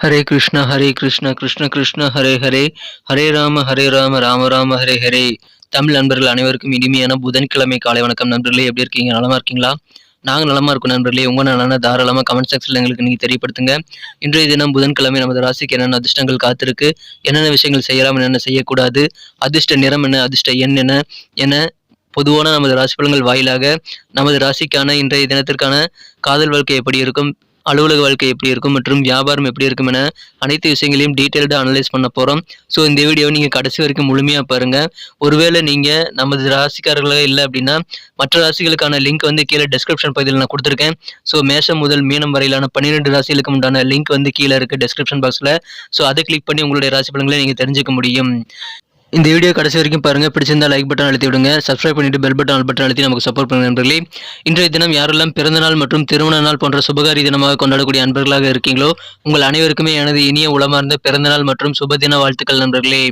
ஹரே கிருஷ்ணா ஹரே கிருஷ்ணா கிருஷ்ண கிருஷ்ண ஹரே ஹரே. ஹரே ராம ஹரே ராம ராம ராம ஹரே ஹரே. தமிழ் நண்பர்கள் அனைவருக்கும் இனிமையான புதன்கிழமை காலை வணக்கம். நண்பர்களே எப்படி இருக்கீங்க? நலமா இருக்கீங்களா? நாங்கள் நலமா இருக்கோம் நண்பர்களே. உங்க நலன தாராளமாக கமெண்ட் செக்ஷனில் எங்களுக்கு நீங்கள் தெரியப்படுத்துங்க. இன்றைய தினம் புதன்கிழமை நமது ராசிக்கு என்னென்ன அதிர்ஷ்டங்கள் காத்திருக்கு என்னென்ன விஷயங்கள் செய்யலாம் என்னென்ன செய்யக்கூடாது அதிர்ஷ்ட நிறம் என்ன அதிர்ஷ்ட எண் என்ன என பொதுவான நமது ராசி பலன்கள் வாயிலாக நமது ராசிக்கான இன்றைய தினத்திற்கான காதல் வாழ்க்கை எப்படி இருக்கும் அலுவலக வாழ்க்கை எப்படி இருக்கும் மற்றும் வியாபாரம் எப்படி இருக்கும் என அனைத்து விஷயங்களையும் டீட்டெயில்டாக அனலைஸ் பண்ண போகிறோம் ஸோ இந்த வீடியோவை நீங்கள் கடைசி வரைக்கும் முழுமையாக பாருங்கள் ஒருவேளை நீங்கள் நமது ராசிக்காரர்களாக இல்லை அப்படின்னா மற்ற ராசிகளுக்கான லிங்க் வந்து கீழே டெஸ்கிரிப்ஷன் பகுதியில் நான் கொடுத்துருக்கேன். ஸோ மேஷம் முதல் மீனம் வரையிலான பன்னிரெண்டு ராசிகளுக்கு உண்டான லிங்க் வந்து கீழே இருக்குது டெஸ்கிரிப்ஷன் பாக்ஸில் ஸோ அதை கிளிக் பண்ணி உங்களுடைய ராசி பலன்களை நீங்கள் தெரிஞ்சுக்க முடியும். இந்த வீடியோ கடைசி வரைக்கும் பாருங்கள் பிடிச்சிருந்தா லைக் பட்டன் அழுத்தி விடுங்க. சப்ஸ்கிரைப் பண்ணிட்டு பெல் பட்டன் ஆல் பட்டன் அழுத்தி நமக்கு சப்போர்ட் பண்ணுங்க நண்பர்களே. இன்றைய தினம் யாரெல்லாம் பிறந்த நாள் மற்றும் திருமண நாள் போன்ற சுபகாரி தினமாக கொண்டாடக்கூடிய அன்பர்களாக இருக்கீங்களோ உங்கள் அனைவருக்குமே எனது இனிய உளமார்ந்த பிறந்த நாள் மற்றும் சுப தின வாழ்த்துக்கள் நண்பர்களே.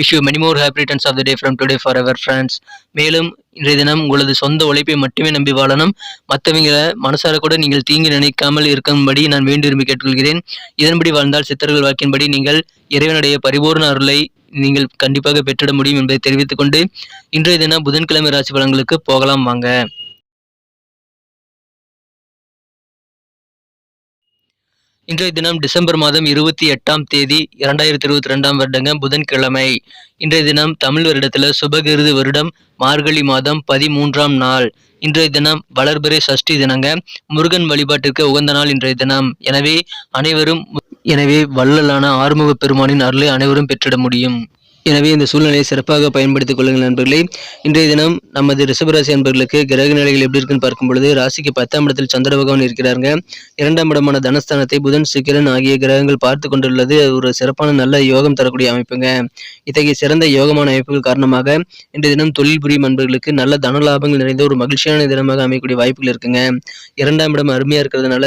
Wish you many more happy returns of the day from today forever friends மேலும் இன்றைய தினம் உங்களது சொந்த உழைப்பை மட்டுமே நம்பி வாழணும். மற்றவங்களை மனசார கூட நீங்கள் தீங்கு நினைக்காமல் இருக்கும்படி நான் வேண்டி விரும்பி கேட்டுக்கொள்கிறேன். இதன்படி வாழ்ந்தால் சித்தர்கள் வாக்கின்படி நீங்கள் இறைவனுடைய பரிபூர்ண அருளை நீங்கள் கண்டிப்பாக பெற்றிட முடியும் என்பதை தெரிவித்துக் கொண்டு இன்றைய தினம் புதன்கிழமை ராசி பலன்களுக்கு போகலாம் வாங்க. இன்றைய தினம் டிசம்பர் மாதம் இருபத்தி எட்டாம் தேதி இரண்டாயிரத்தி இருபத்தி ரெண்டாம் வருடங்க புதன்கிழமை. இன்றைய தினம் தமிழ் வருடத்துல சுபகிருது வருடம் மார்கழி மாதம் பதிமூன்றாம் நாள். இன்றைய தினம் வளர்பிறை சஷ்டி தினங்க முருகன் வழிபாட்டிற்கு உகந்த நாள் இன்றைய தினம். எனவே அனைவரும் எனவே வள்ளலான ஆறுமுக பெருமானின் அருளை அனைவரும் பெற்றிட முடியும். எனவே இந்த சூழ்நிலையை சிறப்பாக பயன்படுத்திக் கொள்ளுங்கள் நண்பர்களே. இன்றைய தினம் நமது ரிஷபராசி நண்பர்களுக்கு கிரக நிலைகள் எப்படி இருக்குன்னு பார்க்கும் பொழுது ராசிக்கு பத்தாம் இடத்தில் சந்திர பகவான் இருக்கிறாருங்க. இரண்டாம் இடமான தனஸ்தானத்தை புதன் சுக்கிரன் ஆகிய கிரகங்கள் பார்த்து கொண்டுள்ளது. ஒரு சிறப்பான நல்ல யோகம் தரக்கூடிய அமைப்புங்க. இத்தகைய சிறந்த யோகமான அமைப்புகள் காரணமாக இன்றைய தினம் தொழில் புரியும் நண்பர்களுக்கு நல்ல தன லாபங்கள் நிறைந்த ஒரு மகிழ்ச்சியான தினமாக அமையக்கூடிய வாய்ப்புகள் இருக்குங்க. இரண்டாம் இடம் அருமையா இருக்கிறதுனால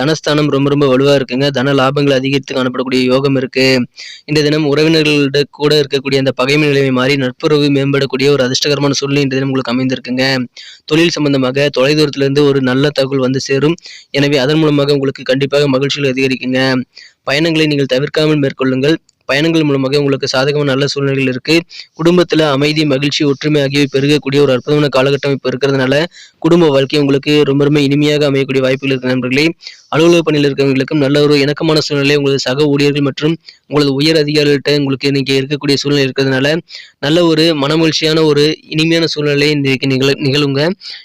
தனஸ்தானம் ரொம்ப ரொம்ப வலுவாக இருக்குங்க. தன லாபங்கள் அதிகரித்து காணப்படக்கூடிய யோகம் இருக்கு. இந்த தினம் உறவினர்கள்ட கூட இருக்கக்கூடிய அந்த பகைமை நிலைமை மாறி நட்புறவு மேம்படக்கூடிய ஒரு அதிர்ஷ்டகரமான சூழ்நிலை இந்த தினம் உங்களுக்கு அமைந்திருக்குங்க. தொழில் சம்பந்தமாக தொலைதூரத்திலிருந்து ஒரு நல்ல தகவல் வந்து சேரும். எனவே அதன் மூலமாக உங்களுக்கு கண்டிப்பாக மகிழ்ச்சிகள் அதிகரிக்குங்க. பயணங்களை நீங்கள் தவிர்க்காமல் மேற்கொள்ளுங்கள். பயணங்கள் மூலமாக உங்களுக்கு சாதகமான நல்ல சூழ்நிலைகள் இருக்கு. குடும்பத்துல அமைதி மகிழ்ச்சி ஒற்றுமை ஆகியவை பெருகக்கூடிய ஒரு அற்புதமான காலகட்டம் இப்போ இருக்கிறதுனால குடும்ப வாழ்க்கை உங்களுக்கு ரொம்ப ரொம்ப இனிமையாக அமையக்கூடிய வாய்ப்புகள் இருக்கு நண்பர்களே. அலுவலக பணியில் இருக்கிறவங்களுக்கும் நல்ல ஒரு இணக்கமான சூழ்நிலை உங்களது சக ஊழியர்கள் மற்றும் உங்களது உயர் அதிகாரிகள்கிட்ட உங்களுக்கு இன்னைக்கு இருக்கக்கூடிய சூழ்நிலை இருக்கிறதுனால நல்ல ஒரு மனமகிழ்ச்சியான ஒரு இனிமையான சூழ்நிலை இன்றைக்கு நிகழ நிகழுங்க.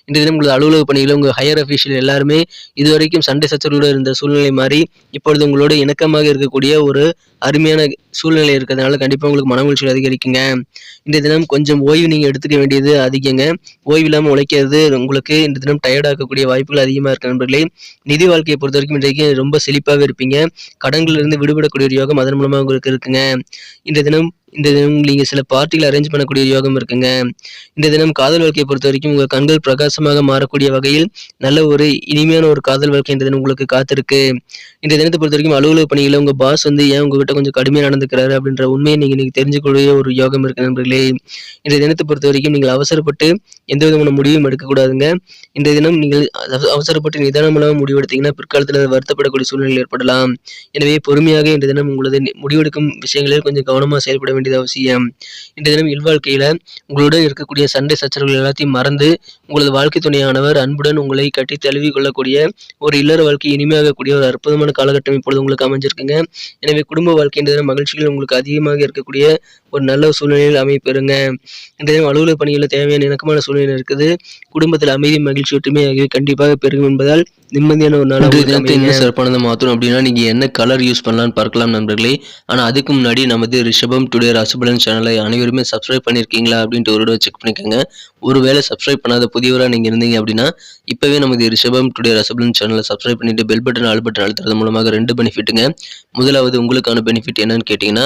இந்த தினம் உங்களது அலுவலக பணியில் உங்கள் ஹையர் அஃபீஷியல் எல்லாருமே இதுவரைக்கும் சண்டை சச்சரவுடன் இருந்த சூழ்நிலை மாறி இப்பொழுது உங்களோட இணக்கமாக இருக்கக்கூடிய ஒரு அருமையான சூழ்நிலை இருக்கிறதுனால கண்டிப்பாக உங்களுக்கு மனமகிழ்ச்சி அதிகரிக்குங்க. இந்த தினம் கொஞ்சம் ஓய்வு நீங்கள் எடுத்துக்க வேண்டியது அதிகங்க. ஓய்வு இல்லாமல் உழைக்கிறது உங்களுக்கு இந்த தினம் டயர்டாக்கக்கூடிய வாய்ப்புகள் அதிகமாக இருக்க நண்பர்களே. நிதி வாழ்க்கையை பொறுத்த வரைக்கும் இன்றைக்கு ரொம்ப செழிப்பாக இருப்பீங்க. கடன்களிலிருந்து இருந்து விடுபடக்கூடிய ஒரு யோகம் அதன் மூலமாக உங்களுக்கு இருக்குங்க. இந்த தினம் இந்த தினம் நீங்கள் சில பார்ட்டிகள் அரேஞ்ச் பண்ணக்கூடிய யோகம் இருக்குங்க. இந்த தினம் காதல் வாழ்க்கையை பொறுத்த வரைக்கும் உங்கள் கண்கள் பிரகாசமாக மாறக்கூடிய வகையில் நல்ல ஒரு இனிமையான ஒரு காதல் வாழ்க்கை இந்த தினம் உங்களுக்கு காத்திருக்கு. இந்த தினத்தை பொறுத்த வரைக்கும் அலுவலக பணியில் உங்கள் பாஸ் வந்து ஏன் உங்ககிட்ட கொஞ்சம் கடுமையாக நடந்துக்கிறாரு அப்படின்ற உண்மையை நீங்கள் நீங்கள் தெரிஞ்சுக்கூடிய ஒரு யோகம் இருக்கு நண்பர்களே. இந்த தினத்தை பொறுத்த வரைக்கும் நீங்கள் அவசரப்பட்டு எந்த விதமான முடிவும் எடுக்கக்கூடாதுங்க. இந்த தினம் நீங்கள் அவசரப்பட்டு நிதானமாக முடிவெடுத்தீங்கன்னா பிற்காலத்தில் வருத்தப்படக்கூடிய சூழ்நிலை ஏற்படலாம். எனவே பொறுமையாக இந்த தினம் உங்களது முடிவெடுக்கும் விஷயங்களில் கொஞ்சம் கவனமாக செயல்பட வேண்டியது அவசியம். இன்றைய தினம் இல்வாழ்க்கையில் உங்களுடன் இருக்கக்கூடிய சண்டை சச்சரவுகள் எல்லாத்தையும் மறந்து உங்களது வாழ்க்கை துணையானவர் அன்புடன் உங்களை கட்டி தழுவி கொள்ளக்கூடிய ஒரு இல்லற வாழ்க்கை இனிமையாகக்கூடிய ஒரு அற்புதமான காலகட்டம் இப்பொழுது உங்களுக்கு அமைஞ்சிருக்குங்க. எனவே குடும்ப வாழ்க்கை இன்றைய தினம் மகிழ்ச்சிகள் உங்களுக்கு அதிகமாக இருக்கக்கூடிய ஒரு நல்ல சூழ்நிலையில் அமைப்பெறுங்க. இந்த தினம் அலுவலக பணிகளில் தேவையான இணக்கமான சூழ்நிலை இருக்குது. குடும்பத்தில் அமைதி மகிழ்ச்சி ஒற்றுமை ஆகியவை கண்டிப்பாக பெருகும் என்பதால் நிம்மதியான ஒரு நாள் இன்றைய தினத்தை இன்னும் சிறப்பானதை மாற்றணும் அப்படின்னா நீங்கள் என்ன கலர் யூஸ் பண்ணலாம்னு பார்க்கலாம் நண்பர்களே. ஆனால் அதுக்கு முன்னாடி நமது ரிஷபம் டுடே ராசிபலன் சேனலை அனைவருமே சப்ஸ்கிரைப் பண்ணியிருக்கீங்களா அப்படின்ட்டு ஒரு செக் பண்ணிக்கோங்க. ஒருவேளை சப்ஸ்கிரைப் பண்ணாத புதியவராக நீங்கள் இருந்தீங்க அப்படின்னா இப்போவே நமது ரிஷபம் டுடே ராசிபலன் சேனலை சப்ஸ்கிரைப் பண்ணிட்டு பெல் பட்டன் ஆல் பட்டன் அழுத்துறது மூலமாக ரெண்டு பெனிஃபிட்டுங்க முதலாவது உங்களுக்கான பெனிஃபிட் என்னன்னு கேட்டிங்கன்னா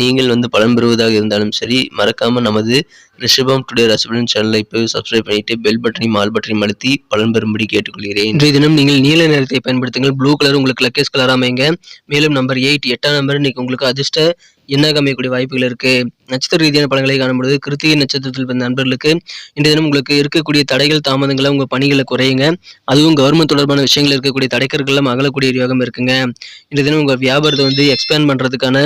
நீங்கள் வந்து பலன் பெறுவதாக இருந்தாலும் சரி மறக்காம நமது ரிஷபம் டுடே ரசபலன் சேனலை இப்போ சப்ஸ்கிரைப் பண்ணிட்டு பெல் பட்டனையும் ஆல் பட்டனையும் அழுத்தி பலன் பெறும்படி கேட்டுக்கொள்கிறேன். இன்றைய தினம் நீங்கள் நீல நிறத்தை பயன்படுத்துங்கள். ப்ளூ கலர் உங்களுக்கு லக்கேஸ் கலர் அமைங்க மேலும் நம்பர் எயிட் எட்டாம் நம்பர் இன்னைக்கு உங்களுக்கு அதிர்ஷ்ட எண்ணாக அமையக்கூடிய வாய்ப்புகள் இருக்கு. நட்சத்திர ரீதியான பலன்களை காணும்பொழுது கிருத்திகை நட்சத்திரத்தில் பிறந்த நண்பர்களுக்கு இன்றைய தினம் உங்களுக்கு இருக்கக்கூடிய தடைகள் தாமதங்களை உங்க பணிகளை குறையுங்க. அதுவும் கவர்மெண்ட் தொடர்பான விஷயங்கள் இருக்கக்கூடிய தடைக்கர்கள்லாம் அகலக்கூடிய யோகம் இருக்குங்க. இன்றைய தினம் உங்க வியாபாரத்தை வந்து எக்ஸ்பேண்ட் பண்றதுக்கான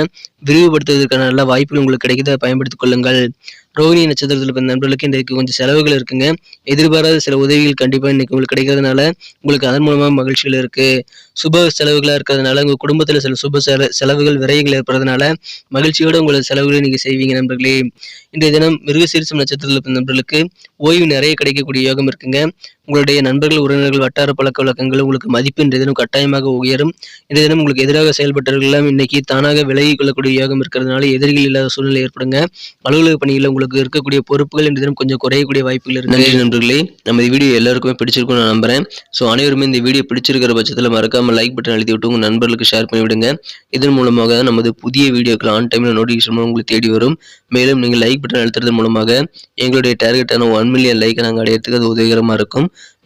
விரிவுபடுத்துவதற்கான நல்ல வாய்ப்புகள் உங்களுக்கு கிடைக்கிறத பயன்படுத்திக் கொள்ளுங்கள். ரோகிணி நட்சத்திரத்தில் பிறந்த நண்பர்களுக்கு இன்றைக்கு கொஞ்சம் செலவுகள் இருக்குங்க. எதிர்பாராத சில உதவிகள் கண்டிப்பா இன்னைக்கு உங்களுக்கு கிடைக்கிறதுனால உங்களுக்கு அதன் மூலமா மகிழ்ச்சிகள் இருக்கு. சுப செலவுகளா இருக்கிறதுனால உங்க குடும்பத்துல சில சுப செல செலவுகள் விரயங்கள் ஏற்படுறதுனால மகிழ்ச்சியோட உங்களோட செலவுகளை நீங்க செய்வீங்க நண்பர்களே. இன்றைய தினம் மிருகசீரிசம் நட்சத்திரத்தில் பிறந்த நண்பர்களுக்கு ஓய்வு நிறைய கிடைக்கக்கூடிய யோகம் இருக்குங்க. உங்களுடைய நண்பர்கள் உறவினர்கள் வட்டார பழக்க வழக்கங்கள் உங்களுக்கு மதிப்பு இன்றைய தினம் கட்டாயமாக உயரும். இன்றைய தினம் உங்களுக்கு எதிராக செயல்பட்டவர்கள் எல்லாம் இன்னைக்கு தானாக விலகிக் கொள்ளக்கூடிய யோகம் இருக்கிறதுனால எதிரிகள் இல்லாத சூழ்நிலை ஏற்படுங்க. அலுவலக பணியில் உங்களுக்கு இருக்கக்கூடிய பொறுப்புகள் இன்றைய தினம் கொஞ்சம் குறையக்கூடிய வாய்ப்புகள் இருக்கு. நன்றி நண்பர்களே. நம்ம இந்த வீடியோ எல்லாருக்குமே பிடிச்சிருக்கும் நான் நம்புறேன். ஸோ அனைவருமே இந்த வீடியோ பிடிச்சிருக்கிற பட்சத்தில் மறக்காம லைக் பட்டன் அழுத்தி விட்டு உங்க நண்பர்களுக்கு ஷேர் பண்ணி விடுங்க. இதன் மூலமாக நமது புதிய வீடியோக்கள் ஆன் டைமில் நோட்டிஃபிகேஷன் உங்களுக்கு தேடி வரும். மேலும் நீங்கள் லைக் பட்டன் அழுத்துறது மூலமாக எங்களுடைய டார்கெட்டான ஒன் மில்லியன் லைக்கை நாங்கள் அடையிறதுக்கு அது உதவிகரமாக இருக்கும்.